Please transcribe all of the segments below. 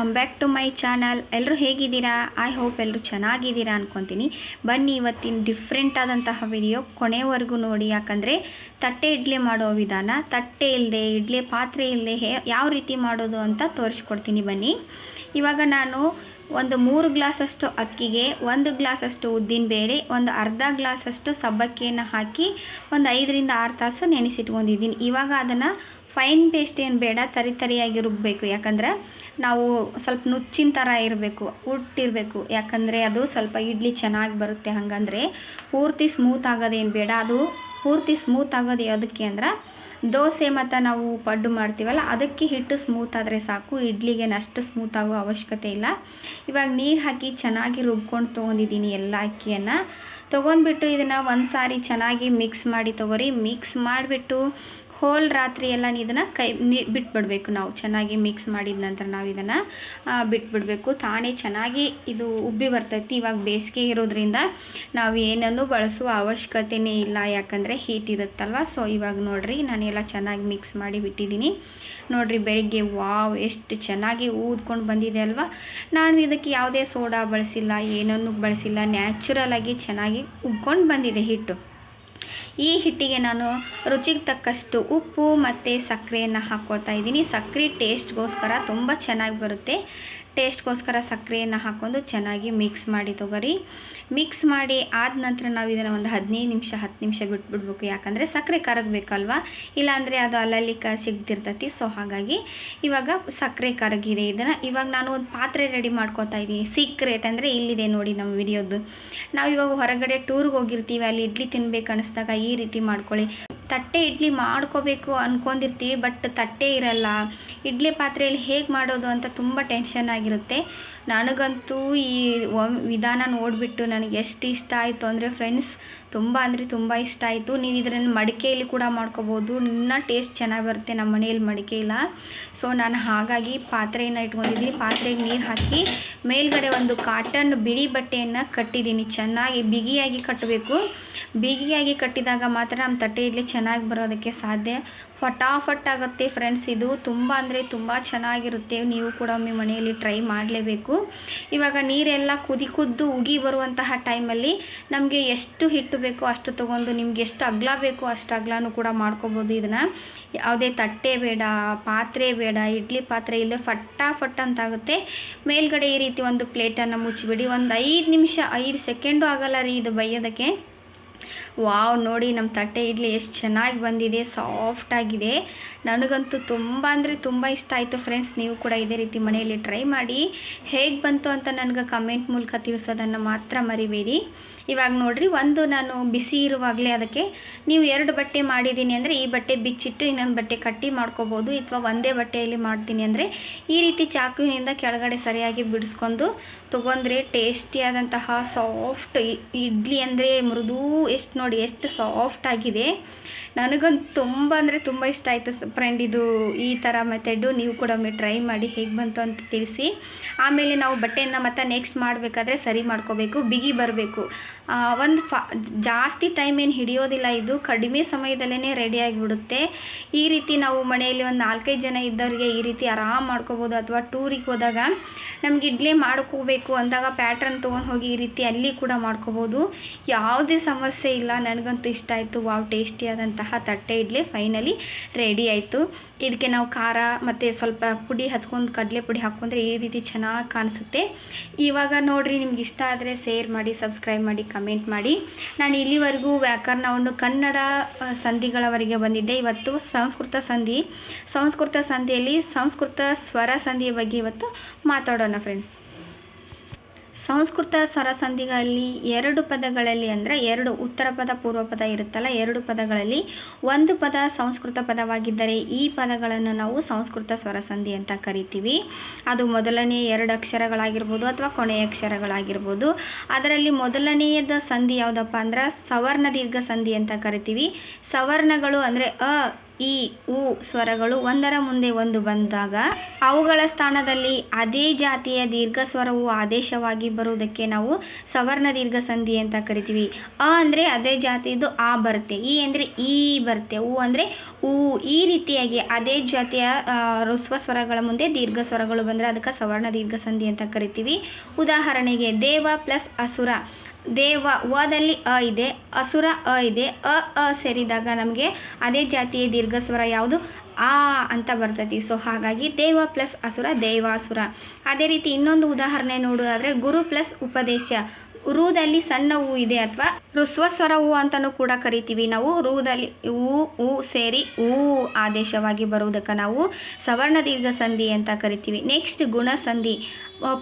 Welcome back to my channel ಎಲ್ಲರೂ ಹೇಗಿದ್ದೀರಾ? I hope ಎಲ್ಲರೂ ಚೆನ್ನಾಗಿದ್ದೀರಾ ಅನ್ಕೊತೀನಿ. ಬನ್ನಿ ಇವತ್ತಿನ ಡಿಫ್ರೆಂಟ್ ಆದಂತಹ ವಿಡಿಯೋ ಕೊನೆವರೆಗೂ ನೋಡಿ. ಯಾಕಂದರೆ ತಟ್ಟೆ ಇಡ್ಲಿ ಮಾಡೋ ವಿಧಾನ, ತಟ್ಟೆ ಇಲ್ಲದೆ ಇಡ್ಲಿ ಪಾತ್ರೆ ಇಲ್ಲದೆ ಹೇ ಯಾವ ರೀತಿ ಮಾಡೋದು ಅಂತ ತೋರಿಸ್ಕೊಡ್ತೀನಿ ಬನ್ನಿ. ಇವಾಗ ನಾನು ಒಂದು ಮೂರು ಗ್ಲಾಸಷ್ಟು ಅಕ್ಕಿಗೆ, ಒಂದು ಗ್ಲಾಸಷ್ಟು ಉದ್ದಿನಬೇಳೆ ಒಂದು ಅರ್ಧ ಗ್ಲಾಸಷ್ಟು ಸಬ್ಬಕ್ಕಿಯನ್ನು ಹಾಕಿ ಒಂದು ಐದರಿಂದ ಆರು ತಾಸು ನೆನೆಸಿಟ್ಕೊಂಡಿದ್ದೀನಿ. ಇವಾಗ ಅದನ್ನು ಫೈನ್ ಪೇಸ್ಟ್ ಏನು ಬೇಡ, ತರಿ ತರಿಯಾಗಿ ರುಬ್ಬಬೇಕು ಯಾಕಂದ್ರೆ ನಾವು ಸ್ವಲ್ಪ ನುಚ್ಚಿನ ಥರ ಇರಬೇಕು ಉಟ್ಟಿರಬೇಕು ಯಾಕಂದರೆ ಅದು ಸ್ವಲ್ಪ ಇಡ್ಲಿ ಚೆನ್ನಾಗಿ ಬರುತ್ತೆ. ಹಾಗಂದ್ರೆ ಪೂರ್ತಿ ಸ್ಮೂತ್ ಆಗೋದೇನು ಬೇಡ. ಅದು ಪೂರ್ತಿ ಸ್ಮೂತ್ ಆಗೋದು ಯಾವುದಕ್ಕೆ ಅಂದ್ರೆ ದೋಸೆ ಮತ್ತು ನಾವು ಪಡ್ಡು ಮಾಡ್ತೀವಲ್ಲ, ಅದಕ್ಕೆ ಹಿಟ್ಟು ಸ್ಮೂತ್ ಆದರೆ ಸಾಕು. ಇಡ್ಲಿಗೆ ಅಷ್ಟು ಸ್ಮೂತ್ ಆಗೋ ಅವಶ್ಯಕತೆ ಇಲ್ಲ. ಇವಾಗ ನೀರು ಹಾಕಿ ಚೆನ್ನಾಗಿ ರುಬ್ಕೊಂಡು ತೊಗೊಂಡಿದ್ದೀನಿ ಎಲ್ಲ ಅಕ್ಕಿಯನ್ನು. ತೊಗೊಂಡ್ಬಿಟ್ಟು ಇದನ್ನು ಒಂದು ಸಾರಿ ಚೆನ್ನಾಗಿ ಮಿಕ್ಸ್ ಮಾಡಿ ತೊಗೊರಿ. ಮಿಕ್ಸ್ ಮಾಡಿಬಿಟ್ಟು ಹೋಲ್ ರಾತ್ರಿ ಎಲ್ಲ ಇದನ್ನು ಕೈ, ನೀ, ಬಿಟ್ಬಿಡಬೇಕು ನಾವು. ಚೆನ್ನಾಗಿ ಮಿಕ್ಸ್ ಮಾಡಿದ ನಂತರ ನಾವು ಇದನ್ನು ಬಿಟ್ಬಿಡಬೇಕು. ತಾನೇ ಚೆನ್ನಾಗಿ ಇದು ಉಬ್ಬಿ ಬರ್ತೈತಿ. ಇವಾಗ ಬೇಸಿಗೆ ಇರೋದ್ರಿಂದ ನಾವು ಏನನ್ನು ಬಳಸುವ ಅವಶ್ಯಕತೆಯೇ ಇಲ್ಲ. ಯಾಕಂದರೆ ಹೀಟ್ ಇರುತ್ತಲ್ವ? ಸೊ ಇವಾಗ ನೋಡಿರಿ, ನಾನೆಲ್ಲ ಚೆನ್ನಾಗಿ ಮಿಕ್ಸ್ ಮಾಡಿ ಬಿಟ್ಟಿದ್ದೀನಿ. ನೋಡಿರಿ, ಬೆಳಿಗ್ಗೆ ವಾವ್, ಎಷ್ಟು ಚೆನ್ನಾಗಿ ಊದ್ಕೊಂಡು ಬಂದಿದೆ ಅಲ್ವಾ? ನಾನು ಇದಕ್ಕೆ ಯಾವುದೇ ಸೋಡಾ ಬಳಸಿಲ್ಲ, ಏನನ್ನು ಬಳಸಿಲ್ಲ. ನ್ಯಾಚುರಲ್ ಆಗಿ ಚೆನ್ನಾಗಿ ಉಬ್ಕೊಂಡು ಬಂದಿದೆ ಹಿಟ್ಟು. ಈ ಹಿಟ್ಟಿಗೆ ನಾನು ರುಚಿಗೆ ತಕ್ಕಷ್ಟು ಉಪ್ಪು ಮತ್ತು ಸಕ್ಕರೆಯನ್ನು ಹಾಕ್ಕೊಳ್ತಾ ಇದ್ದೀನಿ. ಸಕ್ಕರೆ ಟೇಸ್ಟ್ಗೋಸ್ಕರ ತುಂಬ ಚೆನ್ನಾಗಿ ಬರುತ್ತೆ. ಟೇಸ್ಟ್ಗೋಸ್ಕರ ಸಕ್ಕರೆಯನ್ನು ಹಾಕ್ಕೊಂಡು ಚೆನ್ನಾಗಿ ಮಿಕ್ಸ್ ಮಾಡಿ ತೊಗೊರಿ ಮಿಕ್ಸ್ ಮಾಡಿ ಆದ ನಂತರ ನಾವು ಇದನ್ನು ಒಂದು ಹದಿನೈದು ನಿಮಿಷ, ಹತ್ತು ನಿಮಿಷ ಬಿಟ್ಬಿಡ್ಬೇಕು. ಯಾಕಂದರೆ ಸಕ್ಕರೆ ಕರಗಬೇಕಲ್ವ? ಇಲ್ಲಾಂದರೆ ಅದು ಅಲ್ಲಲ್ಲಿ ಕ ಸಿಗ್ತಿರ್ತತಿ ಸೊ ಹಾಗಾಗಿ ಇವಾಗ ಸಕ್ಕರೆ ಕರಗಿದೆ. ಇದನ್ನು ಇವಾಗ ನಾನು ಒಂದು ಪಾತ್ರೆ ರೆಡಿ ಮಾಡ್ಕೋತಾ ಇದ್ದೀನಿ. ಸೀಕ್ರೆಟ್ ಅಂದರೆ ಇಲ್ಲಿದೆ ನೋಡಿ ನಮ್ಮ ವಿಡಿಯೋದು. ನಾವು ಇವಾಗ ಹೊರಗಡೆ ಟೂರ್ಗೆ ಹೋಗಿರ್ತೀವಿ. ಅಲ್ಲಿ ಇಡ್ಲಿ ತಿನ್ಬೇಕು ಅನ್ನಿಸ್ದಾಗ ಈ ರೀತಿ ಮಾಡ್ಕೊಳ್ಳಿ. ತಟ್ಟೆ ಇಡ್ಲಿ ಮಾಡ್ಕೋಬೇಕು ಅಂದ್ಕೊಂಡಿರ್ತೀವಿ ಬಟ್ ತಟ್ಟೆ ಇರಲ್ಲ. ಇಡ್ಲಿ ಪಾತ್ರೆಯಲ್ಲಿ ಹೇಗೆ ಮಾಡೋದು ಅಂತ ತುಂಬ ಟೆನ್ಷನ್ ಆಗಿರುತ್ತೆ. ನನಗಂತೂ ಈ ವಿಧಾನ ನೋಡಿಬಿಟ್ಟು ನನಗೆ ಎಷ್ಟು ಇಷ್ಟ ಆಯಿತು ಅಂದರೆ ಫ್ರೆಂಡ್ಸ್ ತುಂಬ ಅಂದರೆ ತುಂಬ ಇಷ್ಟ ಆಯಿತು. ನೀವು ಇದನ್ನು ಮಡಿಕೆಯಲ್ಲಿ ಕೂಡ ಮಾಡ್ಕೋಬೋದು. ಇನ್ನೂ ಟೇಸ್ಟ್ ಚೆನ್ನಾಗಿ ಬರುತ್ತೆ ನಮ್ಮ ಮನೆಯಲ್ಲಿ ಮಡಿಕೆ ಇಲ್ಲ. ಸೊ ನಾನು ಹಾಗಾಗಿ ಪಾತ್ರೆಯನ್ನು ಇಟ್ಕೊಂಡಿದ್ದೀನಿ. ಪಾತ್ರೆಗೆ ನೀರು ಹಾಕಿ ಮೇಲ್ಗಡೆ ಒಂದು ಕಾಟನ್ ಬಿಳಿ ಬಟ್ಟೆಯನ್ನು ಕಟ್ಟಿದ್ದೀನಿ. ಚೆನ್ನಾಗಿ ಬಿಗಿಯಾಗಿ ಕಟ್ಟಬೇಕು. ಬಿಗಿಯಾಗಿ ಕಟ್ಟಿದಾಗ ಮಾತ್ರ ನಮ್ಮ ತಟ್ಟೆಯಲ್ಲಿ ಚೆನ್ನಾಗಿ ಬರೋದಕ್ಕೆ ಸಾಧ್ಯ. ಫಟಾಫಟ್ ಆಗುತ್ತೆ ಫ್ರೆಂಡ್ಸ್ ಇದು ತುಂಬ ಅಂದರೆ ತುಂಬ ಚೆನ್ನಾಗಿರುತ್ತೆ. ನೀವು ಕೂಡ ಒಮ್ಮೆ ಮನೆಯಲ್ಲಿ ಟ್ರೈ ಮಾಡಲೇಬೇಕು. ಇವಾಗ ನೀರೆಲ್ಲ ಕುದಿ ಕುದ್ದು ಉಗಿ ಬರುವಂತಹ ಟೈಮಲ್ಲಿ ನಮಗೆ ಎಷ್ಟು ಹಿಟ್ಟು ಬೇಕೋ ಅಷ್ಟು ತೊಗೊಂಡು ನಿಮ್ಗೆ ಎಷ್ಟು ಅಗ್ಲ ಬೇಕೋ ಅಷ್ಟು ಅಗ್ಲನೂ ಕೂಡ ಮಾಡ್ಕೋಬೋದು ಇದನ್ನು. ಯಾವುದೇ ತಟ್ಟೆ ಬೇಡ, ಪಾತ್ರೆ ಬೇಡ, ಇಡ್ಲಿ ಪಾತ್ರೆ ಇಲ್ಲದೆ ಫಟಾಫಟ್ ಅಂತಾಗುತ್ತೆ ಮೇಲ್ಗಡೆ ಈ ರೀತಿ ಒಂದು ಪ್ಲೇಟನ್ನು ಮುಚ್ಚಿಬಿಡಿ. ಒಂದು ಐದು ನಿಮಿಷ, ಐದು ಸೆಕೆಂಡು ಆಗಲ್ಲ ರೀ ಇದು ಬೈಯೋದಕ್ಕೆ. ವಾವ್, ನೋಡಿ ನಮ್ಮ ತಟ್ಟೆ ಇಡ್ಲಿ ಎಷ್ಟು ಚೆನ್ನಾಗಿ ಬಂದಿದೆ ಸಾಫ್ಟ್ ಆಗಿದೆ. ನನಗಂತೂ ತುಂಬ ಅಂದರೆ ತುಂಬ ಇಷ್ಟ ಆಯಿತು ಫ್ರೆಂಡ್ಸ್ ನೀವು ಕೂಡ ಇದೇ ರೀತಿ ಮನೆಯಲ್ಲಿ ಟ್ರೈ ಮಾಡಿ. ಹೇಗೆ ಬಂತು ಅಂತ ನನಗೆ ಕಮೆಂಟ್ ಮೂಲಕ ತಿಳಿಸೋದನ್ನು ಮಾತ್ರ ಮರಿಬೇಡಿ. ಇವಾಗ ನೋಡಿರಿ, ಒಂದು ನಾನು ಬಿಸಿ ಇರುವಾಗಲೇ ಅದಕ್ಕೆ ನೀವು ಎರಡು ಬಟ್ಟೆ ಮಾಡಿದ್ದೀನಿ ಅಂದರೆ ಈ ಬಟ್ಟೆ ಬಿಚ್ಚಿಟ್ಟು ಇನ್ನೊಂದು ಬಟ್ಟೆ ಕಟ್ಟಿ ಮಾಡ್ಕೋಬೋದು ಅಥವಾ ಒಂದೇ ಬಟ್ಟೆಯಲ್ಲಿ ಮಾಡ್ತೀನಿ ಅಂದರೆ ಈ ರೀತಿ ಚಾಕುವಿನಿಂದ ಕೆಳಗಡೆ ಸರಿಯಾಗಿ ಬಿಡಿಸ್ಕೊಂಡು ತೊಗೊಂಡ್ರೆ ಟೇಸ್ಟಿಯಾದಂತಹ ಸಾಫ್ಟ್ ಇಡ್ಲಿ ಅಂದರೆ ಮೃದು ಎಷ್ಟು ನೋಡಿ ಎಷ್ಟು ಸಾಫ್ಟ್ ಆಗಿದೆ. ನನಗಂತೂ ತುಂಬ ಅಂದರೆ ತುಂಬ ಇಷ್ಟ ಆಯಿತು ಫ್ರೆಂಡ್ ಇದು ಈ ಥರ ಮೆಥಡು ನೀವು ಕೂಡ ಒಮ್ಮೆ ಟ್ರೈ ಮಾಡಿ ಹೇಗೆ ಬಂತು ಅಂತ ತಿಳಿಸಿ. ಆಮೇಲೆ ನಾವು ಬಟ್ಟೆಯನ್ನು ಮತ್ತೆ ನೆಕ್ಸ್ಟ್ ಮಾಡಬೇಕಾದ್ರೆ ಸರಿ ಮಾಡ್ಕೋಬೇಕು. ಬಿಗಿ ಬರಬೇಕು. ಒಂದು ಫಾ ಜಾಸ್ತಿ ಟೈಮ್ ಏನು ಹಿಡಿಯೋದಿಲ್ಲ ಇದು. ಕಡಿಮೆ ಸಮಯದಲ್ಲೇ ರೆಡಿ ಆಗಿಬಿಡುತ್ತೆ. ಈ ರೀತಿ ನಾವು ಮನೆಯಲ್ಲಿ ಒಂದು ನಾಲ್ಕೈದು ಜನ ಇದ್ದವರಿಗೆ ಈ ರೀತಿ ಆರಾಮ್ ಮಾಡ್ಕೋಬೋದು ಅಥವಾ ಟೂರಿಗೆ ಹೋದಾಗ ನಮ್ಗೆ ಇಡ್ಲಿ ಮಾಡ್ಕೋಬೇಕು ಅಂದಾಗ ಪ್ಯಾಟ್ರನ್ ತೊಗೊಂಡು ಹೋಗಿ ಈ ರೀತಿ ಅಲ್ಲಿ ಕೂಡ ಮಾಡ್ಕೋಬೋದು. ಯಾವುದೇ ಸಮಸ್ಯೆ ಇಲ್ಲ. ನನಗಂತೂ ಇಷ್ಟ ಆಯಿತು. ವಾವ್ ಟೇಸ್ಟಿಯಾದಂತಹ ತಟ್ಟೆ ಇಡ್ಲಿ ಫೈನಲಿ ರೆಡಿ ಆಯಿತು. ಇದಕ್ಕೆ ನಾವು ಖಾರ ಮತ್ತು ಸ್ವಲ್ಪ ಪುಡಿ ಹಚ್ಕೊಂಡು, ಕಡಲೆ ಪುಡಿ ಹಾಕ್ಕೊಂಡ್ರೆ ಈ ರೀತಿ ಚೆನ್ನಾಗಿ ಕಾಣಿಸುತ್ತೆ. ಇವಾಗ ನೋಡಿರಿ ನಿಮ್ಗೆ ಇಷ್ಟ ಆದರೆ ಶೇರ್ ಮಾಡಿ ಸಬ್ಸ್ಕ್ರೈಬ್ ಮಾಡಿ ಕಮೆಂಟ್ ಮಾಡಿ. ನಾನು ಇಲ್ಲಿವರೆಗೂ ವ್ಯಾಕರಣವನ್ನು ಕನ್ನಡ ಸಂಧಿಗಳವರೆಗೆ ಬಂದಿದ್ದೆ. ಇವತ್ತು ಸಂಸ್ಕೃತ ಸಂಧಿ. ಸಂಸ್ಕೃತ ಸಂಧಿಯಲ್ಲಿ ಸಂಸ್ಕೃತ ಸ್ವರ ಸಂಧಿಯ ಬಗ್ಗೆ ಇವತ್ತು ಮಾತಾಡೋಣ ಫ್ರೆಂಡ್ಸ್ ಸಂಸ್ಕೃತ ಸ್ವರಸಂಧಿಗಳಲ್ಲಿ ಎರಡು ಪದಗಳಲ್ಲಿ ಅಂದರೆ ಎರಡು ಉತ್ತರ ಪದ, ಪೂರ್ವ ಪದ ಇರುತ್ತಲ್ಲ, ಎರಡು ಪದಗಳಲ್ಲಿ ಒಂದು ಪದ ಸಂಸ್ಕೃತ ಪದವಾಗಿದ್ದರೆ ಈ ಪದಗಳನ್ನು ನಾವು ಸಂಸ್ಕೃತ ಸ್ವರಸಂಧಿ ಅಂತ ಕರಿತೀವಿ. ಅದು ಮೊದಲನೇ ಎರಡು ಅಕ್ಷರಗಳಾಗಿರ್ಬೋದು ಅಥವಾ ಕೊನೆಯ ಅಕ್ಷರಗಳಾಗಿರ್ಬೋದು. ಅದರಲ್ಲಿ ಮೊದಲನೆಯದ ಸಂಧಿ ಯಾವುದಪ್ಪ ಅಂದ್ರೆ ಸವರ್ಣ ದೀರ್ಘ ಸಂಧಿ ಅಂತ ಕರಿತೀವಿ. ಸವರ್ಣಗಳು ಅಂದರೆ ಅ ಈ ಉ ಸ್ವರಗಳು ಒಂದರ ಮುಂದೆ ಒಂದು ಬಂದಾಗ ಅವುಗಳ ಸ್ಥಾನದಲ್ಲಿ ಅದೇ ಜಾತಿಯ ದೀರ್ಘ ಸ್ವರವು ಆದೇಶವಾಗಿ ಬರುವುದಕ್ಕೆ ನಾವು ಸವರ್ಣ ದೀರ್ಘ ಸಂಧಿ ಅಂತ ಕರಿತೀವಿ. ಅ ಅಂದರೆ ಅದೇ ಜಾತಿಯದು ಆ ಬರುತ್ತೆ ಈ ಅಂದರೆ ಈ ಬರುತ್ತೆ ಉ ಅಂದರೆ ಉ. ಈ ರೀತಿಯಾಗಿ ಅದೇ ಜಾತಿಯ ರುಸ್ವ ಸ್ವರಗಳ ಮುಂದೆ ದೀರ್ಘ ಸ್ವರಗಳು ಬಂದರೆ ಅದಕ್ಕೆ ಸವರ್ಣ ದೀರ್ಘ ಸಂಧಿ ಅಂತ ಕರಿತೀವಿ. ಉದಾಹರಣೆಗೆ ದೇವ ಪ್ಲಸ್ ಅಸುರ. ದೇವ ವದಲ್ಲಿ ಅ ಇದೆ, ಅಸುರ ಅ ಇದೆ, ಅ ಅ ಸೇರಿದಾಗ ನಮಗೆ ಅದೇ ಜಾತಿಯ ದೀರ್ಘ ಸ್ವರ ಯಾವುದು? ಆ ಅಂತ ಬರ್ತೈತಿ. ಸೊ ಹಾಗಾಗಿ ದೇವ ಪ್ಲಸ್ ಅಸುರ, ದೇವಾಸುರ. ಅದೇ ರೀತಿ ಇನ್ನೊಂದು ಉದಾಹರಣೆ ನೋಡೋದಾದರೆ ಗುರು ಪ್ಲಸ್ ಉಪದೇಶ. ರುದಲ್ಲಿ ಸಣ್ಣ ಹೂ ಇದೆ ಅಥವಾ ಋಸ್ವ ಸ್ವರ ಹೂ ಅಂತಲೂ ಕೂಡ ಕರಿತೀವಿ ನಾವು. ರುದಲ್ಲಿ ಹೂ ಹೂ ಸೇರಿ ಹೂ ಆದೇಶವಾಗಿ ಬರುವುದಕ್ಕೆ ನಾವು ಸವರ್ಣ ದೀರ್ಘ ಸಂಧಿ ಅಂತ ಕರಿತೀವಿ. ನೆಕ್ಸ್ಟ್ ಗುಣ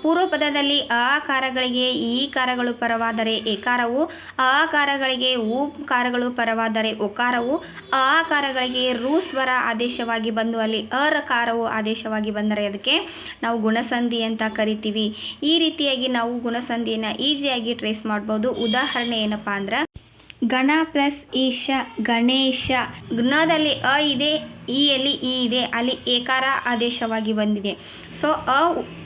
ಪೂರ್ವ ಪದದಲ್ಲಿ ಕಾರಗಳಿಗೆ ಈ ಕಾರಗಳು ಪರವಾದರೆ ಎಕಾರವು ಆ ಕಾರಗಳಿಗೆ ಊ ಕಾರಗಳು ಪರವಾದರೆ ಒಕಾರವು, ಆ ಕಾರಗಳಿಗೆ ರೂ ಸ್ವರ ಆದೇಶವಾಗಿ ಬಂದು ಅಲ್ಲಿ ಅರಕಾರವು ಆದೇಶವಾಗಿ ಬಂದರೆ ಅದಕ್ಕೆ ನಾವು ಗುಣಸಂಧಿ ಅಂತ ಕರಿತೀವಿ. ಈ ರೀತಿಯಾಗಿ ನಾವು ಗುಣಸಂಧಿಯನ್ನು ಈಸಿಯಾಗಿ ಟ್ರೇಸ್ ಮಾಡ್ಬೋದು. ಉದಾಹರಣೆ ಏನಪ್ಪ ಅಂದ್ರೆ ಗಣ ಪ್ಲಸ್ ಈಶ, ಗಣೇಶ ಗುಣದಲ್ಲಿ ಅ ಇದೆ ಈ ಎಲ್ಲಿ ಈ ಇದೆ, ಅಲ್ಲಿ ಏಕಾರ ಆದೇಶವಾಗಿ ಬಂದಿದೆ. ಸೊ, ಅ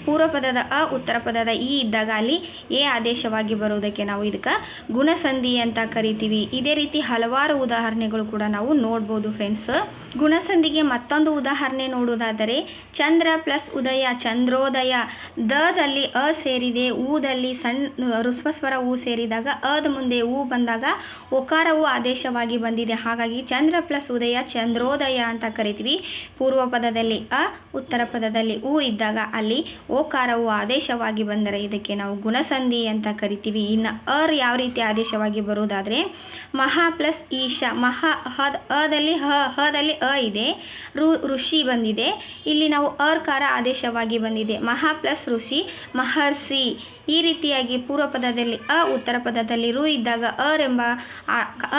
ಪೂರ್ವ ಪದದ ಅ ಉತ್ತರ ಪದದ ಈ ಇದ್ದಾಗ ಅಲ್ಲಿ ಎ ಆದೇಶವಾಗಿ ಬರುವುದಕ್ಕೆ ನಾವು ಇದಕ್ಕೆ ಗುಣಸಂಧಿ ಅಂತ ಕರಿತೀವಿ. ಇದೇ ರೀತಿ ಹಲವಾರು ಉದಾಹರಣೆಗಳು ಕೂಡ ನಾವು ನೋಡ್ಬೋದು ಫ್ರೆಂಡ್ಸ್. ಗುಣಸಂಧಿಗೆ ಮತ್ತೊಂದು ಉದಾಹರಣೆ ನೋಡುವುದಾದರೆ, ಚಂದ್ರ ಪ್ಲಸ್ ಉದಯ, ಚಂದ್ರೋದಯ. ದದಲ್ಲಿ ಅ ಸೇರಿದೆ ಊದಲ್ಲಿ ಸಣ್ಣ ಋಸ್ವಸ್ವರ ಊ ಸೇರಿದಾಗ ಅದ ಮುಂದೆ ಊ ಬಂದಾಗ, ಒಕಾರವು ಆದೇಶವಾಗಿ ಬಂದಿದೆ. ಹಾಗಾಗಿ ಚಂದ್ರ ಪ್ಲಸ್ ಉದಯ, ಚಂದ್ರೋದಯ ಅಂತ ಕರಿತೀವಿ. ಪೂರ್ವ ಪದದಲ್ಲಿ ಅ, ಉತ್ತರ ಪದದಲ್ಲಿ ಉ ಇದ್ದಾಗ ಅಲ್ಲಿ ಓಕಾರವು ಆದೇಶವಾಗಿ ಬಂದರೆ ಇದಕ್ಕೆ ನಾವು ಗುಣಸಂಧಿ ಅಂತ ಕರಿತೀವಿ. ಇನ್ನು ಅರ್ ಯಾವ ರೀತಿ ಆದೇಶವಾಗಿ ಬರುವುದಾದರೆ, ಮಹಾ ಪ್ಲಸ್ ಈಶಾ, ಮಹಾ ಹದ್ ಅದಲ್ಲಿ ಹ, ಹದಲ್ಲಿ ಅ ಇದೆ ಋ ಋಷಿ ಬಂದಿದೆ. ಇಲ್ಲಿ ನಾವು ಅರ್ಕಾರ ಆದೇಶವಾಗಿ ಬಂದಿದೆ. ಮಹಾ ಪ್ಲಸ್ ಋಷಿ, ಮಹರ್ಷಿ, ಈ ರೀತಿಯಾಗಿ ಪೂರ್ವ ಪದದಲ್ಲಿ ಅ, ಉತ್ತರ ಪದದಲ್ಲಿ ರು ಇದ್ದಾಗ ಅರ್ ಎಂಬ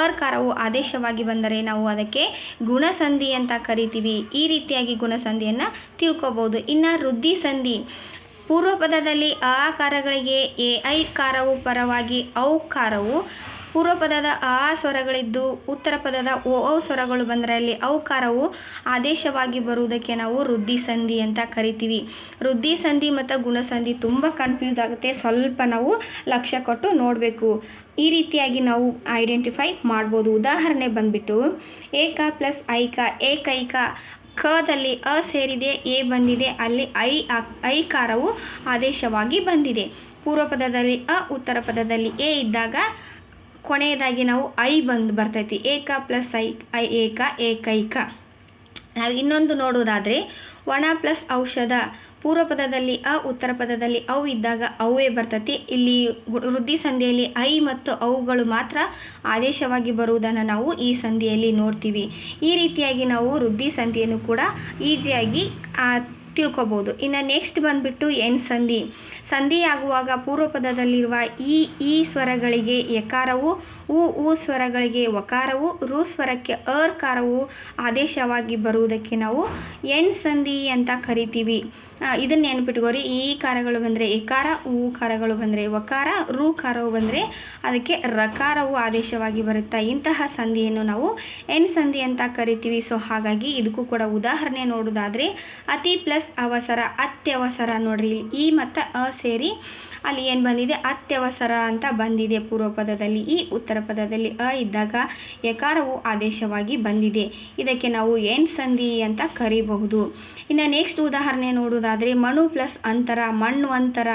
ಅರ್ಕಾರವು ಆದೇಶವಾಗಿ ಬಂದರೆ ನಾವು ಅದಕ್ಕೆ ಗುಣಸಂಧಿ ಅಂತ ಕರಿತೀವಿ. ಈ ರೀತಿಯಾಗಿ ಗುಣಸಂಧಿಯನ್ನು ತಿಳ್ಕೋಬೋದು. ಇನ್ನು ವೃದ್ಧಿ ಸಂಧಿ. ಪೂರ್ವ ಪದದಲ್ಲಿ ಆ ಕಾರಗಳಿಗೆ ಎ ಐ ಕಾರವು ಪರವಾಗಿ ಔಕಾರವು ಪೂರ್ವ ಪದದ ಆ ಸ್ವರಗಳಿದ್ದು ಉತ್ತರ ಪದದ ಓ ಓ ಸ್ವರಗಳು ಬಂದರೆ ಅಲ್ಲಿ ಔಕಾರವು ಆದೇಶವಾಗಿ ಬರುವುದಕ್ಕೆ ನಾವು ವೃದ್ಧಿ ಸಂಧಿ ಅಂತ ಕರಿತೀವಿ. ವೃದ್ಧಿ ಸಂಧಿ ಮತ್ತು ಗುಣಸಂಧಿ ತುಂಬ ಕನ್ಫ್ಯೂಸ್ ಆಗುತ್ತೆ. ಸ್ವಲ್ಪ ನಾವು ಲಕ್ಷ್ಯ ಕೊಟ್ಟು ನೋಡಬೇಕು. ಈ ರೀತಿಯಾಗಿ ನಾವು ಐಡೆಂಟಿಫೈ ಮಾಡ್ಬೋದು. ಉದಾಹರಣೆ ಬಂದ್ಬಿಟ್ಟು ಏಕ ಪ್ಲಸ್ ಐಕ, ಏಕೈಕ ಕದಲ್ಲಿ ಅ ಸೇರಿದೆ, ಎ ಬಂದಿದೆ, ಅಲ್ಲಿ ಐ ಐಕಾರವು ಆದೇಶವಾಗಿ ಬಂದಿದೆ. ಪೂರ್ವ ಪದದಲ್ಲಿ ಅ, ಉತ್ತರ ಪದದಲ್ಲಿ ಎ ಇದ್ದಾಗ ಕೊನೆಯದಾಗಿ ನಾವು ಐ ಬಂದು ಬರ್ತೈತಿ. ಏಕ ಪ್ಲಸ್ ಐ ಐ ಏಕ, ಏಕೈಕ. ನಾವು ಇನ್ನೊಂದು ನೋಡೋದಾದರೆ ಒಣ ಪ್ಲಸ್ ಔಷಧ. ಪೂರ್ವ ಪದದಲ್ಲಿ ಅ, ಉತ್ತರ ಪದದಲ್ಲಿ ಅವು ಇದ್ದಾಗ ಅವೇ ಬರ್ತತಿ. ಇಲ್ಲಿ ವೃದ್ಧಿ ಸಂಧಿಯಲ್ಲಿ ಐ ಮತ್ತು ಅವುಗಳು ಮಾತ್ರ ಆದೇಶವಾಗಿ ಬರುವುದನ್ನು ನಾವು ಈ ಸಂಧಿಯಲ್ಲಿ ನೋಡ್ತೀವಿ. ಈ ರೀತಿಯಾಗಿ ನಾವು ವೃದ್ಧಿ ಸಂಧಿಯನ್ನು ಕೂಡ ಈಸಿಯಾಗಿ ತಿಳ್ಕೊಬೋದು. ಇನ್ನು ನೆಕ್ಸ್ಟ್ ಬಂದುಬಿಟ್ಟು ಎನ್ ಸಂಧಿ. ಸಂಧಿ ಆಗುವಾಗ ಪೂರ್ವ ಪದದಲ್ಲಿರುವ ಈ ಈ ಸ್ವರಗಳಿಗೆ ಯಕಾರವು, ಉ ಉ ಸ್ವರಗಳಿಗೆ ವಕಾರವು, ರು ಸ್ವರಕ್ಕೆ ಅರ್ಕಾರವು ಆದೇಶವಾಗಿ ಬರುವುದಕ್ಕೆ ನಾವು ಎನ್ ಸಂಧಿ ಅಂತ ಕರಿತೀವಿ. ಇದನ್ನು ನೆನ್ಪಿಟ್ಕೋರಿ. ಈ ಕಾರಗಳು ಬಂದರೆ ಎಕಾರ ಊ ಕಾರಗಳು ಬಂದರೆ ವಕಾರ, ರು ಕಾರವು ಬಂದರೆ ಅದಕ್ಕೆ ರಕಾರವು ಆದೇಶವಾಗಿ ಬರುತ್ತೆ ಇಂತಹ ಸಂಧಿಯನ್ನು ನಾವು ಎನ್ ಸಂಧಿ ಅಂತ ಕರಿತೀವಿ. ಸೊ ಹಾಗಾಗಿ ಇದಕ್ಕೂ ಕೂಡ ಉದಾಹರಣೆ ನೋಡೋದಾದರೆ ಅತಿ ಪ್ಲಸ್ ಅವಸರ, ಅತ್ಯವಸರ ನೋಡ್ರಿ. ಈ ಮತ್ತು ಅ ಸೇರಿ ಅಲ್ಲಿ ಏನು ಬಂದಿದೆ? ಅತ್ಯವಸರ ಅಂತ ಬಂದಿದೆ ಪೂರ್ವ ಪದದಲ್ಲಿ. ಈ ಉತ್ತರ ಪದದಲ್ಲಿ ಅ ಇದ್ದಾಗ ಯಕಾರವು ಆದೇಶವಾಗಿ ಬಂದಿದೆ. ಇದಕ್ಕೆ ನಾವು ಏನು ಸಂಧಿ ಅಂತ ಕರಿಬಹುದು. ಇನ್ನು ನೆಕ್ಸ್ಟ್ ಉದಾಹರಣೆ ನೋಡೋದಾದರೆ ಮಣು ಪ್ಲಸ್ ಅಂತರ, ಮಣ್ಣು ಅಂತರ.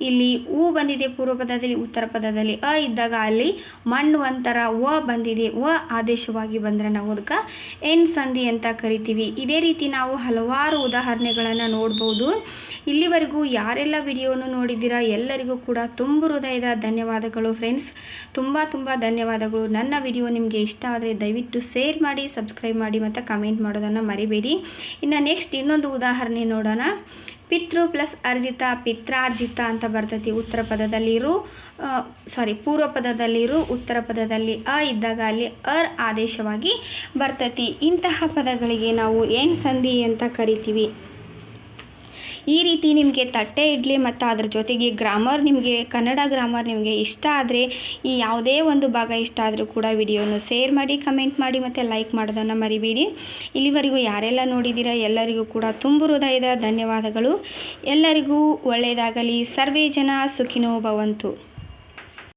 ಇಲ್ಲಿ ಉ ಬಂದಿದೆ ಪೂರ್ವ ಪದದಲ್ಲಿ, ಉತ್ತರ ಪದದಲ್ಲಿ. ಅ ಇದ್ದಾಗ ಅಲ್ಲಿ ಮಣ್ಣು ಅಂತರ, ವ ಬಂದಿದೆ. ವ ಆದೇಶವಾಗಿ ಬಂದರೆ ನಾವು ಅದಕ್ಕೆ ಎನ್ ಸಂಧಿ ಅಂತ ಕರಿತೀವಿ. ಇದೇ ರೀತಿ ನಾವು ಹಲವಾರು ಉದಾಹರಣೆಗಳನ್ನು ನೋಡ್ಬೋದು. ಇಲ್ಲಿವರೆಗೂ ಯಾರೆಲ್ಲ ವಿಡಿಯೋನು ನೋಡಿದ್ದೀರಾ ಎಲ್ಲರಿಗೂ ಕೂಡ ತುಂಬ ಹೃದಯದ ಧನ್ಯವಾದಗಳು ಫ್ರೆಂಡ್ಸ್. ತುಂಬ ತುಂಬ ಧನ್ಯವಾದಗಳು. ನನ್ನ ವಿಡಿಯೋ ನಿಮಗೆ ಇಷ್ಟ ಆದರೆ ದಯವಿಟ್ಟು ಶೇರ್ ಮಾಡಿ, ಸಬ್ಸ್ಕ್ರೈಬ್ ಮಾಡಿ ಮತ್ತು ಕಮೆಂಟ್ ಮಾಡೋದನ್ನು ಮರಿಬೇಡಿ. ಇನ್ನು ನೆಕ್ಸ್ಟ್ ಇನ್ನೊಂದು ಉದಾಹರಣೆ ನೋಡೋಣ. ಪಿತೃ ಪ್ಲಸ್ ಅರ್ಜಿತ, ಪಿತ್ರಾರ್ಜಿತ ಅಂತ ಬರ್ತೈತಿ. ಉತ್ತರ ಪದದಲ್ಲಿರು ಸಾರಿ ಪೂರ್ವ ಪದದಲ್ಲಿರು, ಉತ್ತರ ಪದದಲ್ಲಿ ಅ ಇದ್ದಾಗ ಅಲ್ಲಿ ಅರ್ ಆದೇಶವಾಗಿ ಬರ್ತೈತಿ. ಇಂತಹ ಪದಗಳಿಗೆ ನಾವು ಏನು ಸಂಧಿ ಅಂತ ಕರಿತೀವಿ. ಈ ರೀತಿ ನಿಮಗೆ ತಟ್ಟೆ ಇಡ್ಲಿ ಮತ್ತು ಅದ್ರ ಜೊತೆಗೆ ಗ್ರಾಮರ್ ನಿಮಗೆ, ಕನ್ನಡ ಗ್ರಾಮರ್ ನಿಮಗೆ ಇಷ್ಟ ಆದರೆ, ಈ ಯಾವುದೇ ಒಂದು ಭಾಗ ಇಷ್ಟ ಆದರೂ ಕೂಡ ವಿಡಿಯೋನ ಶೇರ್ ಮಾಡಿ, ಕಮೆಂಟ್ ಮಾಡಿ ಮತ್ತು ಲೈಕ್ ಮಾಡೋದನ್ನು ಮರಿಬೇಡಿ. ಇಲ್ಲಿವರೆಗೂ ಯಾರೆಲ್ಲ ನೋಡಿದ್ದೀರಾ, ಎಲ್ಲರಿಗೂ ಕೂಡ ತುಂಬ ಹೃದಯದ ಧನ್ಯವಾದಗಳು. ಎಲ್ಲರಿಗೂ ಒಳ್ಳೆಯದಾಗಲಿ. ಸರ್ವೇ ಜನ ಸುಖಿನೋ ಭವಂತು.